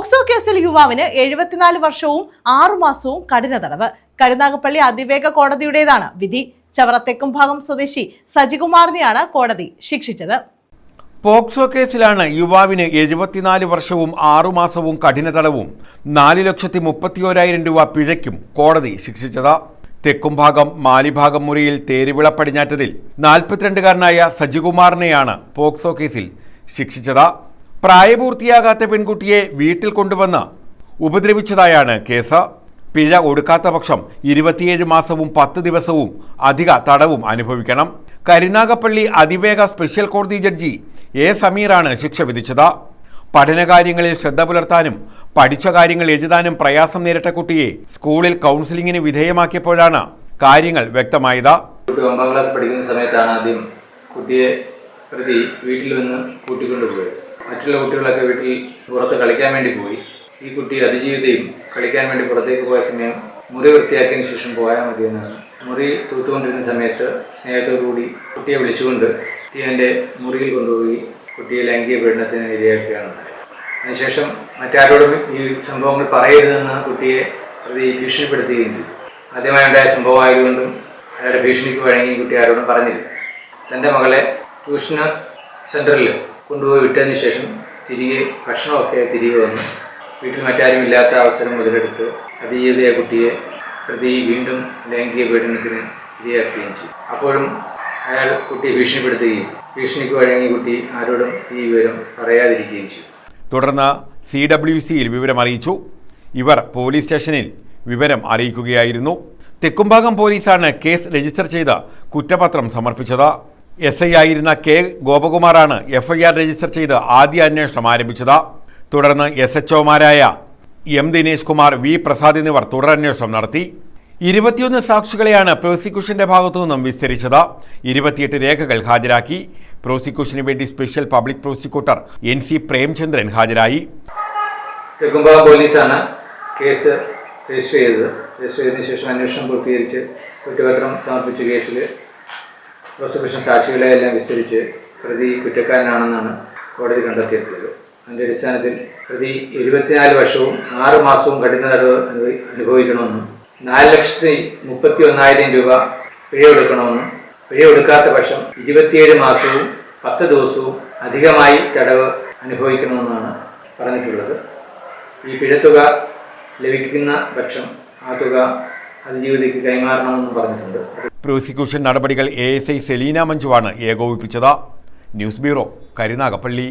POCSO കേസിൽ യുവാവിന് എഴുപത്തിനാല് വർഷവും ആറു മാസവും കഠിന തടവ്. കരുനാഗപ്പള്ളി അതിവേഗ കോടതിയുടേതാണ് വിധി. ചവറത്തേക്കും ഭാഗം സ്വദേശി സജികുമാറിനെയാണ് കോടതി ശിക്ഷിച്ചത്. പോക്സോ കേസിലാണ് യുവാവിന് എഴുപത്തിനാല് വർഷവും ആറുമാസവും കഠിന തടവും നാല് ലക്ഷത്തി മുപ്പത്തിയോരായിരം രൂപ പിഴയ്ക്കും കോടതി ശിക്ഷിച്ചത്. തെക്കുംഭാഗം മാലിഭാഗം മുറിയിൽ തേരുവിള പടിഞ്ഞാറ്റതിൽ നാൽപ്പത്തിരണ്ടുകാരനായ സജികുമാറിനെയാണ് പോക്സോ കേസിൽ ശിക്ഷിച്ചത്. പ്രായപൂർത്തിയാകാത്ത പെൺകുട്ടിയെ വീട്ടിൽ കൊണ്ടുവന്ന് ഉപദ്രവിച്ചതായാണ് കേസ്. പിഴ ഒടുക്കാത്ത പക്ഷം ഇരുപത്തിയേഴ് മാസവും പത്ത് ദിവസവും അധിക തടവും അനുഭവിക്കണം. കരുനാഗപ്പള്ളി അതിവേഗ സ്പെഷ്യൽ കോടതി ജഡ്ജി എ സമീറാണ് ശിക്ഷ വിധിച്ചത്. പഠനകാര്യങ്ങളിൽ ശ്രദ്ധ പുലർത്താനും പഠിച്ച കാര്യങ്ങൾ എഴുതാനും പ്രയാസം നേരിട്ട കുട്ടിയെ സ്കൂളിൽ കൗൺസിലിംഗിന് വിധേയമാക്കിയപ്പോഴാണ് കാര്യങ്ങൾ വ്യക്തമായത്. കുട്ടി ക്ലാസ് പഠിക്കുന്ന സമയത്താണ് ആദ്യം കുട്ടിയെ പ്രതി വീട്ടിൽ വന്ന് കൂട്ടിക്കൊണ്ടുപോയത്. മറ്റുള്ള കുട്ടികളൊക്കെ വീട്ടിൽ പുറത്ത് കളിക്കാൻ വേണ്ടി പോയി. ഈ കുട്ടി അതിജീവിതയും കളിക്കാൻ വേണ്ടി പുറത്തേക്ക് പോയ സമയം മുറി വൃത്തിയാക്കിയതിന് ശേഷം പോയാൽ മതിയെന്നാണ് മുറി തൂത്തുകൊണ്ടിരുന്ന സമയത്ത് സ്നേഹത്തോടുകൂടി കുട്ടിയെ വിളിച്ചുകൊണ്ട് കുട്ടിയെ മുറിയിൽ കൊണ്ടുപോയി കുട്ടിയെ ലൈംഗിക പീഡനത്തിന് ഇരയാക്കുകയാണ്. അതിനുശേഷം മറ്റാരോടും ഈ സംഭവങ്ങൾ പറയരുതെന്ന് കുട്ടിയെ പ്രതി ഭീഷണിപ്പെടുത്തുകയും ചെയ്തു. ആദ്യമായി ഉണ്ടായ സംഭവമായതുകൊണ്ടും അയാളുടെ ഭീഷണിക്ക് വഴങ്ങി കുട്ടി ആരോടും പറഞ്ഞില്ല. തന്റെ മകളെ ട്യൂഷന് സെന്ററിൽ കൊണ്ടുപോയി വിട്ടതിന് ശേഷം തിരികെ ഭക്ഷണമൊക്കെ തിരികെ വന്ന്. വീട്ടിൽ മറ്റാരും ഇല്ലാത്ത അവസരം മുതലെടുത്ത് അതിജീവിതയ കുട്ടിയെ പ്രതി വീണ്ടും ലൈംഗിക പീഡനത്തിന് ഇരയാക്കുകയും ചെയ്തു. അപ്പോഴും അയാൾ കുട്ടിയെ ഭീഷണിപ്പെടുത്തുകയും ഭീഷണിക്ക് വഴങ്ങി കുട്ടി ആരോടും ഈ വിവരം പറയാതിരിക്കുകയും ചെയ്തു. തുടർന്ന് സി ഡബ്ല്യു സിയിൽ വിവരം അറിയിച്ചു. ഇവർ പോലീസ് സ്റ്റേഷനിൽ വിവരം അറിയിക്കുകയായിരുന്നു. തെക്കുംഭാഗം പോലീസാണ് കേസ് രജിസ്റ്റർ ചെയ്ത് കുറ്റപത്രം സമർപ്പിച്ചത്. എസ് ഐ ആയിരുന്ന കെ ഗോപകുമാറാണ് എഫ് ഐ ആർ രജിസ്റ്റർ ചെയ്ത് ആദ്യ അന്വേഷണം ആരംഭിച്ചത്. തുടർന്ന് എസ് എച്ച് ഒമാരായ എം ദിനേശ് കുമാർ വി പ്രസാദ് എന്നിവർ തുടരന്വേഷണം നടത്തി. ഇരുപത്തിയൊന്ന് സാക്ഷികളെയാണ് പ്രോസിക്യൂഷന്റെ ഭാഗത്തു നിന്നും വിസ്തരിച്ചത്. ഇരുപത്തിയെട്ട് രേഖകൾ ഹാജരാക്കി. പ്രോസിക്യൂഷന് വേണ്ടി special public prosecutor N C Premchandran ഹാജരായി. പോലീസാണ് കേസ് രജിസ്റ്റർ ചെയ്തത്. രജിസ്റ്റർ ചെയ്തതിനു ശേഷം അന്വേഷണം പൂർത്തീകരിച്ച് കുറ്റപത്രം സമർപ്പിച്ച കേസിൽ പ്രോസിക്യൂഷൻ സാക്ഷികളെ എല്ലാം വിസ്തരിച്ച് പ്രതി കുറ്റക്കാരനാണെന്നാണ് കോടതി കണ്ടെത്തിയിട്ടുള്ളത്. അതിന്റെ അടിസ്ഥാനത്തിൽ പ്രതി എഴുപത്തിനാല് വർഷവും ആറ് മാസവും കഠിന തടവ് അനുഭവി അനുഭവിക്കണമെന്നും നാല് ലക്ഷത്തി മുപ്പത്തി ഒന്നായിരം രൂപ പിഴയെടുക്കണമെന്നും പിഴയെടുക്കാത്ത പക്ഷം ഇരുപത്തിയേഴ് മാസവും പത്ത് ദിവസവും അധികമായി തടവ് അനുഭവിക്കണമെന്നാണ് പറഞ്ഞിട്ടുള്ളത്. ഈ പിഴത്തുക ലഭിക്കുന്ന പക്ഷം ആ തുക അതിജീവിതയ്ക്ക് കൈമാറണമെന്നും പറഞ്ഞിട്ടുണ്ട്. പ്രോസിക്യൂഷൻ നടപടികൾ എ എസ് ഐ സെലീന മഞ്ജുവാണ് ഏകോപിപ്പിച്ചത്. News bureau Karunagappally.